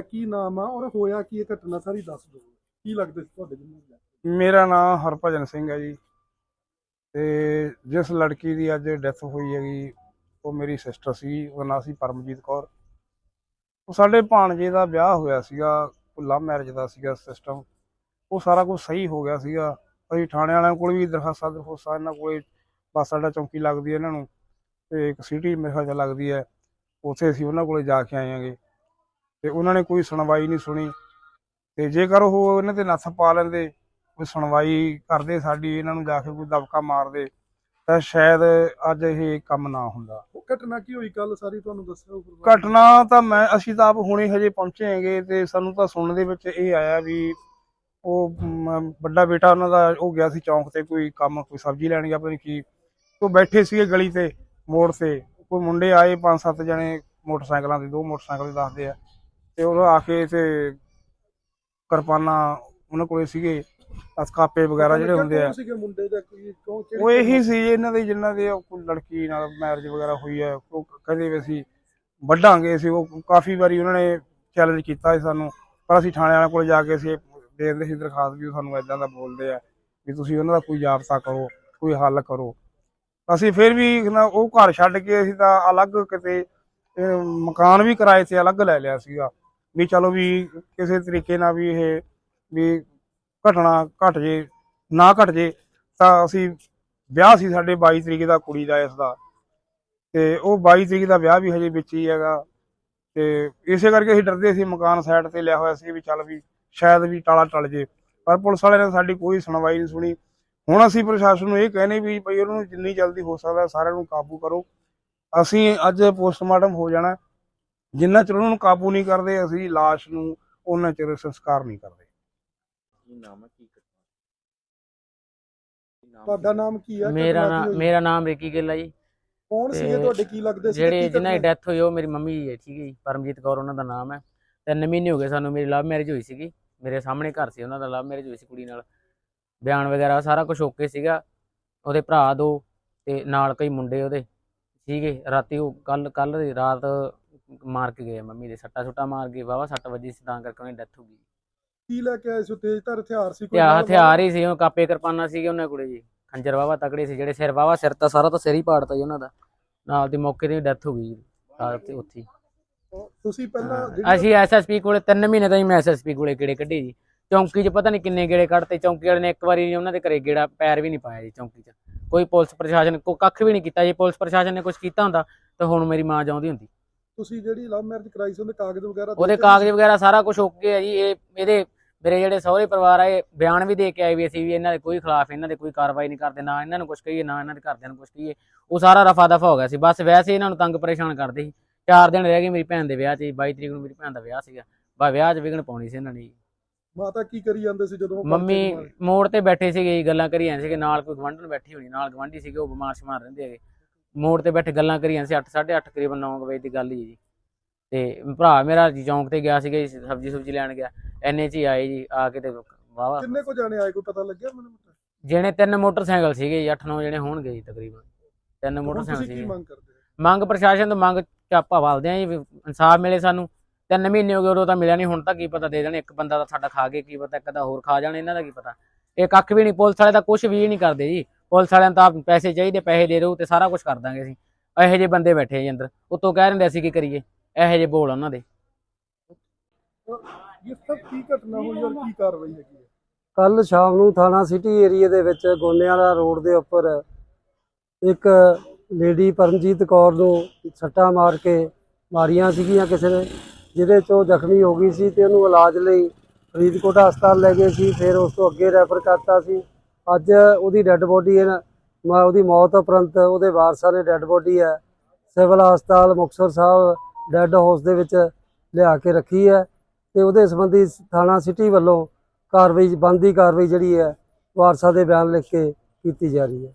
ਕੀ ਨਾਮ ਆ ਔਰ ਹੋਇਆ ਕੀ ਇਹ ਘਟਨਾ ਸਾਰੀ ਦੱਸ ਦਿਓ। ਕੀ ਲੱਗਦਾ ਸੀ ਤੁਹਾਡੇ ਜਿੰਨੇ ਮੇਰਾ ਨਾਮ ਹਰਭਜਨ ਸਿੰਘ ਹੈ ਜੀ। ਤੇ ਜਿਸ ਲੜਕੀ ਦੀ ਅੱਜ ਡੈਥ ਹੋਈ ਹੈਗੀ, ਉਹ ਮੇਰੀ ਸਿਸਟਰ ਸੀ, ਉਹਦਾ ਨਾਂ ਸੀ ਪਰਮਜੀਤ ਕੌਰ। ਉਹ ਸਾਡੇ ਭਾਣਜੇ ਦਾ ਵਿਆਹ ਹੋਇਆ ਸੀਗਾ ਲਵ ਮੈਰਿਜ ਦਾ ਸੀਗਾ ਸਿਸਟਮ। ਉਹ ਸਾਰਾ ਕੁਝ ਸਹੀ ਹੋ ਗਿਆ ਸੀਗਾ। ਅਸੀਂ ਥਾਣੇ ਵਾਲਿਆਂ ਕੋਲ ਵੀ ਦਰਖਾਸਤਾਂ ਦਰਖਾਸਤਾਂ ਇਹਨਾਂ ਕੋਲ ਬੱਸ ਸਾਡਾ ਚੌਂਕੀ ਲੱਗਦੀ ਹੈ ਇਹਨਾਂ ਨੂੰ, ਤੇ ਇੱਕ ਸਿਟੀ ਮੇਰੇ ਖਿਆਲ ਲੱਗਦੀ ਹੈ। ਉੱਥੇ ਅਸੀਂ ਉਹਨਾਂ ਕੋਲੇ ਜਾ ਕੇ ਆਏ ਆਂਗੇ ਤੇ ਉਹਨਾਂ ਨੇ ਕੋਈ ਸੁਣਵਾਈ ਨਹੀਂ ਸੁਣੀ। ਤੇ ਜੇਕਰ ਉਹ ਇਹਨਾਂ ਤੇ ਨੱਥ ਪਾ ਲੈਂਦੇ ਕੋਈ ਸੁਣਵਾਈ ਕਰਦੇ ਸਾਡੀ ਇਹਨਾਂ ਨੂੰ ਜਾ ਕੇ ਕੋਈ ਦਬਕਾ ਮਾਰਦੇ ਤਾਂ ਸ਼ਾਇਦ ਅੱਜ ਇਹ ਕੰਮ ਨਾ ਹੁੰਦਾ। ਘਟਨਾ ਕੀ ਹੋਈ ਕੱਲ ਸਾਰੀ ਤੁਹਾਨੂੰ ਦੱਸਿਆ ਉਹ ਘਟਨਾ ਤਾਂ ਮੈਂ ਅਸੀਂ ਤਾਂ ਆਪ ਹੁਣੇ ਹਜੇ ਪਹੁੰਚੇ ਹੈਗੇ ਤੇ ਸਾਨੂੰ ਤਾਂ ਸੁਣਨ ਦੇ ਵਿੱਚ ਇਹ ਆਇਆ ਵੀ ਉਹ ਵੱਡਾ ਬੇਟਾ ਉਹਨਾਂ ਦਾ ਉਹ ਗਿਆ ਸੀ ਚੌਂਕ ਤੇ ਕੋਈ ਕੰਮ ਕੋਈ ਸਬਜ਼ੀ ਲੈਣ ਗਿਆ ਪਤਾ ਨਹੀਂ ਕੀ। ਉਹ ਬੈਠੇ ਸੀਗੇ ਗਲੀ ਤੇ ਮੋੜ ਤੇ। ਕੋਈ ਮੁੰਡੇ ਆਏ ਪੰਜ ਸੱਤ ਜਣੇ ਮੋਟਰਸਾਈਕਲਾਂ ਤੇ ਦੋ ਮੋਟਰਸਾਈਕਲ ਦੱਸਦੇ ਆ। ਤੇ ਉਹ ਆ ਕੇ ਤੇ ਕਿਰਪਾਨਾਂ ਉਹਨਾਂ ਕੋਲੇ ਸੀਗੇ ਅਸਕਾਪੇ ਵਗੈਰਾ ਜਿਹੜੇ ਹੁੰਦੇ ਆ। ਸੀਗੇ ਮੁੰਡੇ ਦਾ ਉਹ ਇਹੀ ਸੀ ਇਹਨਾਂ ਦੇ ਜਿਨ੍ਹਾਂ ਦੇ ਕੋਈ ਲੜਕੀ ਨਾਲ ਮੈਰਿਜ ਵਗੈਰਾ ਹੋਈ ਹੈ ਉਹ ਕਹਿੰਦੇ ਵੀ ਅਸੀਂ ਵੱਢਾਂਗੇ ਅਸੀਂ ਉਹ ਕਾਫੀ ਵਾਰੀ ਉਹਨਾਂ ਨੇ ਚੈਲੰਜ ਕੀਤਾ ਸੀ ਸਾਨੂੰ ਪਰ ਅਸੀਂ ਥਾਣੇ ਵਾਲਿਆਂ ਕੋਲ ਜਾ ਕੇ ਅਸੀਂ ਦੇ ਦਿੰਦੇ ਸੀ ਦਰਖਾਸਤ ਵੀ ਸਾਨੂੰ ਇਦਾਂ ਦਾ ਬੋਲਦੇ ਆ ਵੀ ਤੁਸੀਂ ਉਹਨਾਂ ਦਾ ਕੋਈ ਜਾਬਤਾ ਕਰੋ ਕੋਈ ਹੱਲ ਕਰੋ। ਅਸੀਂ ਫਿਰ ਵੀ ਉਹ ਘਰ ਛੱਡ ਕੇ ਅਸੀਂ ਤਾਂ ਅਲੱਗ ਕਿਤੇ ਮਕਾਨ ਵੀ ਕਿਰਾਏ ਤੇ ਅਲੱਗ ਲੈ ਲਿਆ ਸੀਗਾ। ਵੀ ਚਲੋ ਵੀ ਕਿਸੇ ਤਰੀਕੇ ਨਾਲ ਵੀ ਇਹ ਵੀ ਘਟਨਾ ਘਟ ਜੇ, ਨਾ ਘਟ ਜੇ, ਤਾਂ ਅਸੀਂ ਵਿਆਹ ਸੀ ਸਾਡੇ 22 ਤਰੀਕ ਦਾ ਕੁੜੀ ਦਾ ਇਸ ਦਾ। ਤੇ ਉਹ 22 ਤਰੀਕ ਦਾ ਵਿਆਹ ਵੀ ਹਜੇ ਵਿੱਚ ਹੀ ਹੈਗਾ। ਤੇ ਇਸੇ ਕਰਕੇ ਅਸੀਂ ਡਰਦੇ ਸੀ ਮਕਾਨ ਸਾਈਡ ਤੇ ਲਿਆ ਹੋਇਆ ਸੀ ਵੀ ਚੱਲ ਵੀ ਸ਼ਾਇਦ ਵੀ ਟਾਲਾ ਟਲ ਜੇ। ਪਰ ਪੁਲਿਸ ਵਾਲਿਆਂ ਨੇ ਸਾਡੀ ਕੋਈ ਸੁਣਵਾਈ ਨਹੀਂ ਸੁਣੀ। ਹੁਣ ਅਸੀਂ ਪ੍ਰਸ਼ਾਸਨ ਨੂੰ ਇਹ ਕਹਿੰਦੇ ਵੀ ਭਈ ਉਹਨੂੰ ਜਿੰਨੀ ਜਲਦੀ ਹੋ ਸਕਦਾ ਸਾਰਿਆਂ ਨੂੰ ਕਾਬੂ ਕਰੋ। ਅਸੀਂ ਅੱਜ ਪੋਸਟਮਾਰਟਮ ਹੋ ਜਾਣਾ। ਜਿੰਨਾ ਚਿਰ ਉਹਨਾਂ ਨੂੰ ਕਾਬੂ ਨਹੀਂ ਕਰਦੇ ਅਸੀਂ ਲਾਸ਼ ਨੂੰ ਉਹਨਾਂ ਚਿਰ ਸੰਸਕਾਰ ਨਹੀਂ ਕਰਦੇ। ਕੀ ਨਾਮ ਹੈ? ਕੀ ਘਟਨਾ? ਕੀ ਨਾਮ ਤੁਹਾਡਾ ਨਾਮ ਕੀ ਹੈ? ਮੇਰਾ ਨਾਮ? ਮੇਰਾ ਨਾਮ ਰਿਕੀ ਗਿੱਲ ਹੈ ਜੀ। ਕੌਣ ਸੀਗੇ ਤੇ ਤੁਹਾਡੇ? ਕੀ ਲੱਗਦੇ ਸੀ ਜਿਹੜੇ ਜਿਨ੍ਹਾਂ ਦੀ ਡੈਥ ਹੋਈ ਉਹ ਮੇਰੀ ਮੰਮੀ ਹੈ ਠੀਕ ਹੈ ਜੀ। ਪਰਮਜੀਤ ਕੌਰ ਉਹਨਾਂ ਦਾ ਨਾਮ ਹੈ। ਤਿੰਨ ਮਹੀਨੇ ਹੋ ਗਏ ਸਾਨੂੰ ਮੇਰੀ ਲਵ ਮੈਰਿਜ ਹੋਈ ਸੀਗੀ। ਮੇਰੇ ਸਾਹਮਣੇ ਘਰ ਸੀ ਉਹਨਾਂ ਦਾ ਲਵ ਮੈਰਿਜ ਹੋਈ ਸੀ ਕੁੜੀ ਨਾਲ। ਬਿਆਨ ਵਗੈਰਾ ਸਾਰਾ ਕੁਝ ਓਕੇ ਸੀਗਾ। ਉਹਦੇ ਭਰਾ ਦੋ ਤੇ ਨਾਲ ਕਈ ਮੁੰਡੇ ਉਹਦੇ। ਸੀਗੇ ਰਾਤੀ ਉਹ ਕੱਲ ਕੱਲ ਦੀ ਰਾਤ ਮਾਰ ਕੇ ਗਏ ਆ ਮੰਮੀ ਦੇ ਸੱਟਾ ਸੁੱਟਾ ਮਾਰ ਕੇ ਵਾਵਾ ਸੱਟ ਵੱਜੀ ਸੀ ਤਾਂ ਕਰਕੇ ਉਹਦੀ ਡੈਥ ਹੋ ਗਈ। ਕੀ ਲੈ ਕੇ ਆਏ ਸੀ ਤੇਜ਼ ਧਾਰ ਹਥਿਆਰ ਸੀ ਤੇ ਆਹ ਹਥਿਆਰ ਹੀ ਸੀ ਉਹ ਕਾਪੇ ਕਿਰਪਾਨਾਂ ਸੀਗੇ ਉਹਨਾਂ ਕੋਲੇ ਜੀ। ਖੰਜਰ ਵਾਵਾ ਤਕੜੇ ਸੀ ਜਿਹੜੇ ਸਿਰ ਵਾਵਾ ਸਿਰ ਤਾਂ ਸਾਰਾ ਤਾਂ ਸਿਰ ਹੀ ਪਾੜਤਾ ਜੀ ਉਹਨਾਂ ਦਾ। ਨਾਲ ਦੀ ਮੌਕੇ ਤੇ ਡੈਥ ਹੋ ਗਈ ਜੀ ਰਾਤ ਤੇ ਉੱਥੇ ਹੀ। ਤੁਸੀਂ ਪਹਿਲਾਂ ਜਿਹੜੀ- ਅਸੀਂ ਐਸਐਸਪੀ ਕੋਲੇ 3 ਮਹੀਨੇ ਤਾਂ ਹੀ ਮੈਂ ਐਸਐਸਪੀ ਕੋਲੇ ਗੇੜੇ ਕੱਢੇ ਜੀ। ਚੌਂਕੀ 'ਚ ਪਤਾ ਨਹੀਂ ਕਿੰਨੇ ਗੇੜੇ ਕੱਢਤੇ ਚੌਂਕੀ ਵਾਲੇ ਨੇ ਇੱਕ ਵਾਰੀ ਨੀ ਉਹਨਾਂ ਦੇ ਘਰੇ ਗੇੜਾ ਪੈਰ ਵੀ ਨਹੀਂ ਪਾਇਆ ਜੀ ਚੌਂਕੀ 'ਚ। ਕੋਈ ਪੁਲਿਸ ਪ੍ਰਸ਼ਾਸਨ ਕੋ ਕੱਖ ਵੀ ਨਹੀਂ ਕੀਤਾ ਜੇ ਪੁਲਿਸ ਪ੍ਰਸ਼ਾਸਨ ਨੇ ਕੁਝ ਕੀਤਾ ਹੁੰਦਾ ਤਾਂ ਹੁਣ ਮੇਰੀ ਮਾਂ ਜਾਉਂਦੀ ਹੁੰਦੀ। ਤੁਸੀਂ ਜਿਹੜੀ ਲਵ ਮੈਰਿਜ ਕਰਾਈ ਸੀ ਉਹਦੇ ਕਾਗਜ਼ ਵਗੈਰਾ ਉਹਦੇ ਕਾਗਜ਼ ਵਗੈਰਾ ਸਾਰਾ ਕੁਝ ਓਕੇ ਹੈ ਜੀ। ਇਹ ਇਹਦੇ ਮੇਰੇ ਜਿਹੜੇ ਸਹੁਰੇ ਪਰਿਵਾਰ ਆ ਇਹ ਬਿਆਨ ਵੀ ਦੇ ਕੇ ਆਏ ਵੀ ਅਸੀਂ ਵੀ ਇਹਨਾਂ ਦੇ ਕੋਈ ਖਿਲਾਫ ਇਹਨਾਂ ਦੇ ਕੋਈ ਕਾਰਵਾਈ ਨਹੀਂ ਕਰਦੇ ਨਾ ਇਹਨਾਂ ਨੂੰ ਕੁਝ ਕਹੀਏ ਨਾ ਇਹਨਾਂ ਦੇ ਘਰਦਿਆਂ ਨੂੰ ਕੁਝ ਕਹੀਏ। ਉਹ ਸਾਰਾ ਰਫਾ ਦਫਾ ਹੋ ਗਿਆ ਸੀ। ਬਸ ਵੈਸੇ ਇਹਨਾਂ ਨੂੰ ਤੰਗ ਪਰੇਸ਼ਾਨ ਕਰਦੇ ਸੀ। ਚਾਰ ਦਿਨ ਰਹਿ ਗਏ ਮੇਰੀ ਭੈਣ ਦੇ ਵਿਆਹ 'ਚ ਜੀ, 22 ਤਰੀਕ ਨੂੰ ਮੇਰੀ ਭੈਣ ਦਾ ਵਿਆਹ ਸੀਗਾ। ਬਾ ਵਿਆਹ 'ਚ ਵਿਗਣ ਪਾਉਣੀ ਸੀ ਇਹਨਾਂ ਨੇ ਜੀ। ਮਾਤਾ ਕੀ ਕਰੀ ਜਾਂਦੇ ਸੀ ਜਦੋਂ ਮੰਮੀ? ਮੋੜ ਤੇ ਬੈਠੇ ਸੀਗੇ ਗੱਲਾਂ ਕਰੀ ਜਾਂਦੇ ਸੀਗੇ। ਨਾਲ ਕੋਈ ਗਵੰਡਣ ਬੈਠੀ ਹੋਣੀ ਨਾਲ ਗਵੰਡੀ ਸੀਗੇ ਉਹ ਬਿਮਾਰ ਸ਼ਮਾਰ ਰਹਿੰਦੇ ਹੈਗੇ। ਮੋੜ ਤੇ ਬੈਠੇ ਗੱਲਾਂ ਕਰੀ ਜਾਂਦੇ ਸੀ 8 8:30 ਕਰੀਬਨ 9 ਵਜੇ ਦੀ ਗੱਲ ਹੀ ਜੀ। ਤੇ ਭਰਾ ਮੇਰਾ ਜੀ ਚੌਂਕ ਤੇ ਗਿਆ ਸੀਗਾ ਜੀ ਸਬਜ਼ੀ ਸੁਬਜ਼ੀ ਲੈਣ ਗਿਆ। ਐਨੇ ਚ ਆਏ ਜੀ ਆ ਕੇ ਤੇ ਵਾਵਾ ਕਿੰਨੇ ਕੋ ਜਾਣੇ ਆਏ ਕੋਈ ਪਤਾ ਲੱਗਿਆ ਮੈਨੂੰ ਜਿਹੜੇ ਤਿੰਨ ਮੋਟਰਸਾਈਕਲ ਸੀਗੇ ਜੀ 8-9 ਜਣੇ ਹੋਣਗੇ ਜੀ ਤਕਰੀਬਨ। ਤਿੰਨ ਮੋਟਰਸਾਈਕਲ ਸੀਗੇ। ਮੰਗ ਪ੍ਰਸ਼ਾਸਨ ਤੋਂ ਮੰਗ ਚਾਪਾ ਵਾਲਦੇ ਆ ਜੀ ਇਨਸਾਫ ਮਿਲੇ ਸਾਨੂੰ। ਤਿੰਨ ਮਹੀਨੇ ਹੋ ਗਏ ਉਦੋਂ ਤਾਂ ਮਿਲਿਆ ਨਹੀਂ ਹੁਣ ਤਾਂ ਕੀ ਪਤਾ ਦੇ ਦੇਣ ਇੱਕ ਬੰਦਾ ਤਾਂ ਸਾਡਾ ਖਾ ਕੇ ਕੀ ਪਤਾ ਇੱਕ ਦਾ ਹੋਰ ਖਾ ਜਾਣ ਇਹਨਾਂ ਦਾ ਕੀ ਪਤਾ। ਇਹ ਕੱਖ ਵੀ ਨਹੀਂ ਪੁਲਿਸ ਵਾਲੇ ਤਾਂ ਕੁਝ ਵੀ ਨਹੀਂ ਕਰਦੇ ਜੀ। ਪੁਲਿਸ ਵਾਲਿਆਂ ਨੂੰ ਤਾਂ ਆਪ ਪੈਸੇ ਚਾਹੀਦੇ ਪੈਸੇ ਦੇ ਦਿਓ ਤੇ ਸਾਰਾ ਕੁਝ ਕਰ ਦਾਂਗੇ ਅਸੀਂ। ਇਹੋ ਜਿਹੇ ਬੰਦੇ ਬੈਠੇ ਆ ਜੀ ਅੰਦਰ। ਉਤੋਂ ਕਹਿ ਰਹੇ ਅਸੀਂ ਕੀ ਕਰੀਏ? ਇਹੋ ਜਿਹੇ ਬੋਲ ਉਹਨਾਂ ਦੇ। ਕੀ ਘਟਨਾ ਹੋਈ ਔਰ ਕੀ ਕਾਰਵਾਈ ਹੈਗੀ ਹੈ? ਕੱਲ ਸ਼ਾਮ ਨੂੰ ਥਾਣਾ ਸਿਟੀ ਏਰੀਏ ਦੇ ਵਿੱਚ ਗੋਨੇਵਾਲਾ ਰੋਡ ਦੇ ਉੱਪਰ ਇੱਕ ਲੇਡੀ ਪਰਮਜੀਤ ਕੌਰ ਨੂੰ ਸੱਟਾਂ ਮਾਰ ਕੇ ਮਾਰੀਆਂ ਸੀਗੀਆਂ ਕਿਸੇ ਨੇ ਜਿਹਦੇ ਚੋਂ ਜ਼ਖਮੀ ਹੋ ਗਈ ਸੀ ਤੇ ਉਹਨੂੰ ਇਲਾਜ ਲਈ ਫਰੀਦਕੋਟ ਹਸਪਤਾਲ ਲੈ ਗਏ ਸੀ ਫਿਰ ਉਸ ਤੋਂ ਅੱਗੇ ਰੈਫਰ ਕਰਤਾ ਸੀ। ਅੱਜ ਉਹਦੀ ਡੈੱਡ ਬੋਡੀ ਹੈ ਮ- ਉਹਦੀ ਮੌਤ ਉਪਰੰਤ ਉਹਦੇ ਵਾਰਸਾਂ ਨੇ ਡੈੱਡ ਬੋਡੀ ਹੈ। ਸਿਵਲ ਹਸਪਤਾਲ ਮੁਕਤਸਰ ਸਾਹਿਬ ਡੈੱਡ ਹਾਊਸ ਦੇ ਵਿੱਚ ਲਿਆ ਕੇ ਰੱਖੀ ਹੈ ਤੇ ਉਹਦੇ ਸੰਬੰਧੀ ਥਾਣਾ ਸਿਟੀ ਵੱਲੋਂ ਕਾਰਵਾਈ ਬਣਦੀ ਕਾਰਵਾਈ ਜਿਹੜੀ ਹੈ, ਵਾਰਸਾਂ ਦੇ ਬਿਆਨ ਲਿਖ ਕੇ ਕੀਤੀ ਜਾ ਰਹੀ ਹੈ।